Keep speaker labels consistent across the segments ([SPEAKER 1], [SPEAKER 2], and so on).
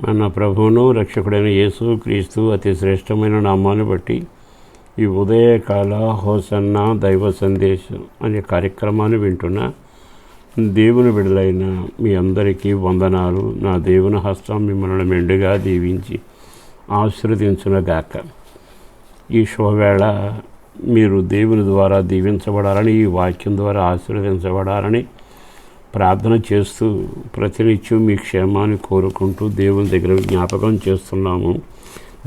[SPEAKER 1] మన ప్రభువును రక్షకుడైన యేసు క్రీస్తు అతి శ్రేష్టమైన నామాన్ని బట్టి ఈ ఉదయకాల హోసన్న దైవ సందేశం అనే కార్యక్రమాన్ని వింటున్న దేవుని విడుదలైన మీ అందరికీ వందనాలు. నా దేవుని హస్తం మిమ్మల్ని మెండుగా దీవించి ఆశీర్వదించునగాక. ఈ శుభవేళ మీరు దేవుని ద్వారా దీవించబడాలని ఈ వాక్యం ద్వారా ఆశీర్వదించబడాలని ప్రార్థన చేస్తూ ప్రతినిత్యం మీ క్షేమాన్ని కోరుకుంటూ దేవుని దగ్గర జ్ఞాపకం చేస్తున్నాము.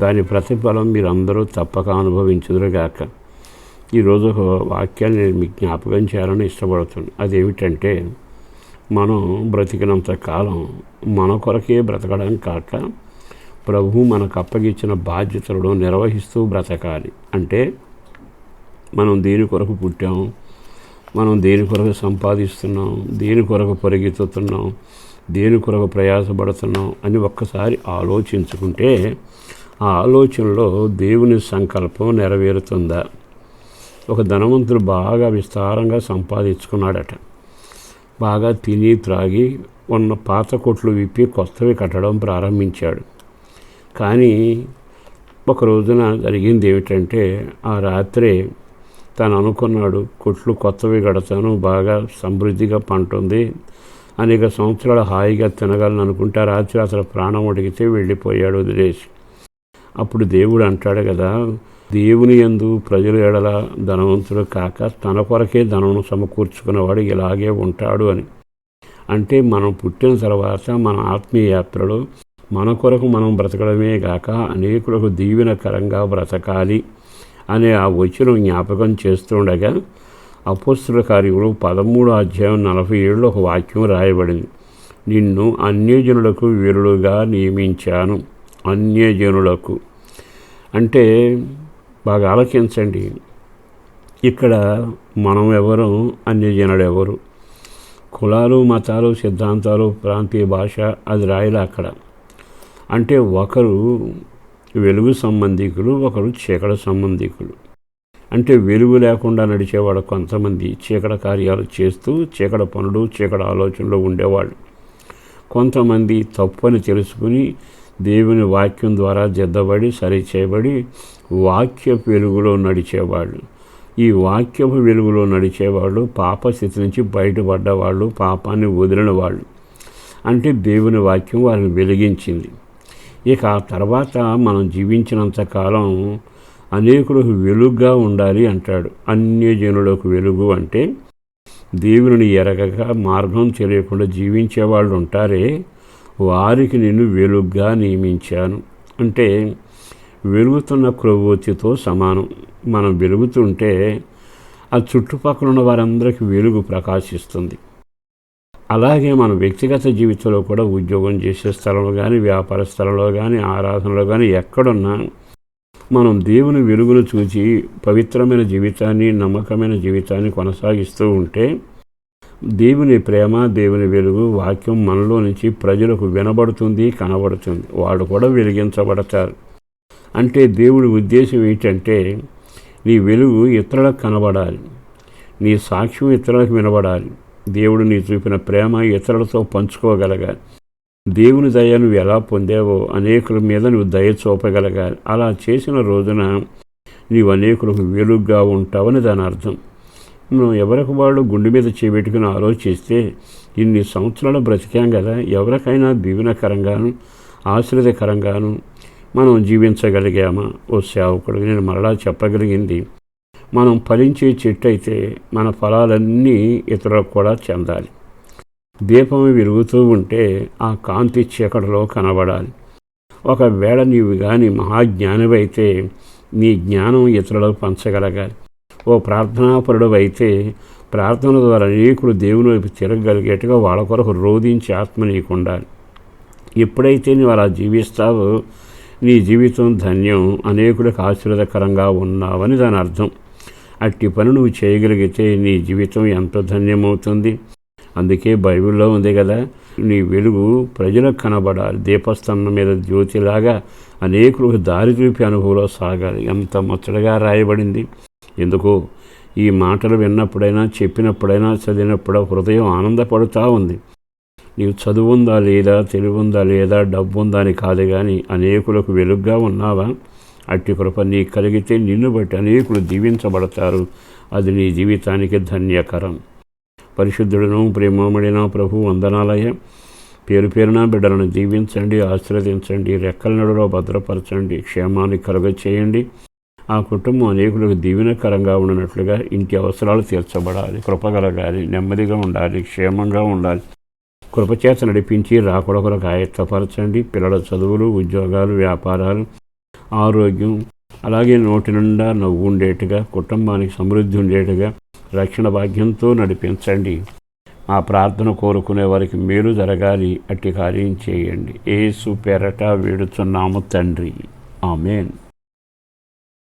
[SPEAKER 1] దాని ప్రతిఫలం మీరందరూ తప్పక అనుభవించుదురుగాక. ఈరోజు ఒక వాక్యాన్ని నేను మీకు జ్ఞాపకం చేయాలని ఇష్టపడుతుంది అదేమిటంటే మనం బ్రతికినంత కాలం మన కొరకే బ్రతకడం కాక ప్రభు మనకు అప్పగించిన బాధ్యతలను నిర్వహిస్తూ బ్రతకాలి. అంటే మనం దేని కొరకు పుట్టాము? మనం దేని కొరకు సంపాదిస్తున్నాం దేని కొరకు పరిగెత్తుతున్నాం దేని కొరకు ప్రయాసపడుతున్నాం అని ఒక్కసారి ఆలోచించుకుంటే ఆ ఆలోచనలో దేవుని సంకల్పం నెరవేరుతుందా? ఒక ధనవంతుడు బాగా విస్తారంగా సంపాదించుకున్నాడట. బాగా తిని త్రాగి ఉన్న పాత కొట్లు విప్పి కొత్తవి కట్టడం ప్రారంభించాడు. కానీ ఒక రోజున జరిగింది ఏమిటంటే ఆ రాత్రే తను అనుకున్నాడు కొట్లు కొత్తవి కడతాను బాగా సమృద్ధిగా పంట ఉంది అనేక సంవత్సరాలు హాయిగా తినగలను అనుకుంటే రాత్రి అసలు ప్రాణం ఉడికితే వెళ్ళిపోయాడు వదిలేసి. అప్పుడు దేవుడు అంటాడు కదా దేవుని ఎందు ప్రజలు ఎడల ధనవంతుడు కాక తన కొరకే ధనమును సమకూర్చుకున్నవాడు ఇలాగే ఉంటాడు అని. అంటే మనం పుట్టిన తర్వాత మన ఆత్మీయ యాత్రలో మన కొరకు మనం బ్రతకడమే గాక అనేకులకు దీవెనకరంగా బ్రతకాలి. అనే ఆ వచనం జ్ఞాపకం చేస్తుండగా అపోస్తుల కార్యములు పదమూడు అధ్యాయం నలభై ఏడులో ఒక వాక్యం రాయబడింది. నిన్ను అన్యజనులకు వీరుడుగా నియమించాను. అన్యజనులకు. అంటే బాగా ఆలోచించండి. ఇక్కడ మనం ఎవరు? అన్యజనుడు ఎవరు కులాలు మతాలు సిద్ధాంతాలు ప్రాంతీయ భాష అది రాయలే అక్కడ. అంటే ఒకరు వెలుగు సంబంధికులు ఒకరు చీకటి సంబంధికులు. అంటే వెలుగు లేకుండా నడిచేవాడు కొంతమంది చీకట కార్యాలు చేస్తూ చీకట పనులు చీకట ఆలోచనలో ఉండేవాళ్ళు. కొంతమంది తప్పని తెలుసుకుని దేవుని వాక్యం ద్వారా దిద్దబడి సరిచేయబడి వాక్య వెలుగులో నడిచేవాళ్ళు. ఈ వాక్యపు వెలుగులో నడిచేవాళ్ళు పాపస్థితి నుంచి బయటపడ్డవాళ్ళు పాపాన్ని వదిలిన వాళ్ళు అంటే దేవుని వాక్యం వారిని వెలిగించింది. ఇక ఆ తర్వాత మనం జీవించినంత కాలం అనేకులకు వెలుగుగా ఉండాలి అంటాడు. అన్యజనులకు వెలుగు అంటే దేవుని ఎరగక మార్గం తెలియకుండా జీవించే వాళ్ళు ఉంటారే వారికి నేను వెలుగ్గా నియమించాను. అంటే వెలుగుతున్న క్రొవ్వొత్తితో సమానం. మనం వెలుగుతుంటే ఆ చుట్టుపక్కల ఉన్న వారందరికీ వెలుగు ప్రకాశిస్తుంది. అలాగే మన వ్యక్తిగత జీవితంలో కూడా ఉద్యోగం చేసే స్థలంలో కానీ వ్యాపార స్థలంలో కానీ ఆరాధనలో కానీ ఎక్కడున్నా మనం దేవుని వెలుగును చూచి పవిత్రమైన జీవితాన్ని నమ్మకమైన జీవితాన్ని కొనసాగిస్తూ ఉంటే దేవుని ప్రేమ దేవుని వెలుగు వాక్యం మనలో నుంచి ప్రజలకు వినబడుతుంది కనబడుతుంది. వాళ్ళు కూడా వెలిగించబడతారు. అంటే దేవుడి ఉద్దేశం ఏంటంటే నీ వెలుగు ఇతరులకు కనబడాలి. నీ సాక్ష్యం ఇతరులకు వినబడాలి. దేవుడు నీ చూపిన ప్రేమ ఇతరులతో పంచుకోగలగాలి దేవుని దయ నువ్వు ఎలా పొందావో అనేకుల మీద నువ్వు దయ చూపగలగాలి అలా చేసిన రోజున నీవు అనేకులకు వెలుగుగా ఉంటావని దాని అర్థం. మనం ఎవరికి వాళ్ళు గుండె మీద చేపెట్టుకుని ఆలోచిస్తే ఇన్ని సంవత్సరాలు బ్రతికాం కదా ఎవరికైనా దీవెనకరంగాను ఆశ్రదకరంగాను మనం జీవించగలిగామా? ఓ సేవకుడు నేను మరలా చెప్పగలిగింది మనం ఫలించే చెట్టు అయితే మన ఫలాలన్నీ ఇతరులకు కూడా చెందాలి. దీపం విరుగుతూ ఉంటే ఆ కాంతి చీకటిలో కనబడాలి. ఒకవేళ నీవు కానీ మహాజ్ఞానివైతే నీ జ్ఞానం ఇతరులకు పంచగలగాలి. ఓ ప్రార్థనాపరుడు అయితే ప్రార్థన ద్వారా అనేకుడు దేవుని వైపు తిరగగలిగేట్టుగా వాళ్ళ కొరకు రోధించి ఆత్మ నీకు ఉండాలి ఎప్పుడైతే నువ్వు అలా జీవిస్తావో నీ జీవితం ధన్యం అనేకుడికి ఆశీర్వదకరంగా ఉన్నావని దాని అర్థం. అట్టి పని నువ్వు చేయగలిగితే నీ జీవితం ఎంతో ధన్యమవుతుంది. అందుకే బైబిల్లో ఉంది కదా నీ వెలుగు ప్రజలకు కనబడాలి. దీపస్తంభం మీద జ్యోతిలాగా అనేకులకు దారి చూపి అనుభవంలో సాగాలి. ఎంత ముచ్చటగా రాయబడింది. ఎందుకో ఈ మాటలు విన్నప్పుడైనా చెప్పినప్పుడైనా చదివినప్పుడు హృదయం ఆనందపడుతూ ఉంది. నీవు చదువు ఉందా లేదా తెలివి ఉందా లేదా డబ్బు ఉందా అని కాదు కానీ అనేకులకు వెలుగ్గా ఉన్నావా? అట్టి కృప నీ కలిగితే నిన్ను బట్టి అనేకులు దీవించబడతారు. అది నీ జీవితానికి ధన్యకరం. పరిశుద్ధుడను ప్రేమమడిన ప్రభు వందనాలయ పేరు పేరున బిడ్డలను దీవించండి ఆశీర్వదించండి రెక్కల నడులో భద్రపరచండి క్షేమాన్ని కలుగ చేయండి ఆ కుటుంబం అనేకులకు దీవెనకరంగా ఉన్నట్లుగా ఇంటి అవసరాలు తీర్చబడాలి. కృపగలగాలి నెమ్మదిగా ఉండాలి క్షేమంగా ఉండాలి. కృపచేత నడిపించి రాకొడకొరకు ఆయత్తపరచండి పిల్లల చదువులు ఉద్యోగాలు వ్యాపారాలు ఆరోగ్యం అలాగే నోటి నిండా నవ్వు ఉండేట్టుగా కుటుంబానికి సమృద్ధి ఉండేట్టుగా రక్షణ భాగ్యంతో నడిపించండి. ఆ ప్రార్థన కోరుకునే వారికి మేలు జరగాలి అట్టి కార్యం చేయండి. ఏసు పెరట వేడుచున్నాము తండ్రి. ఆమెన్.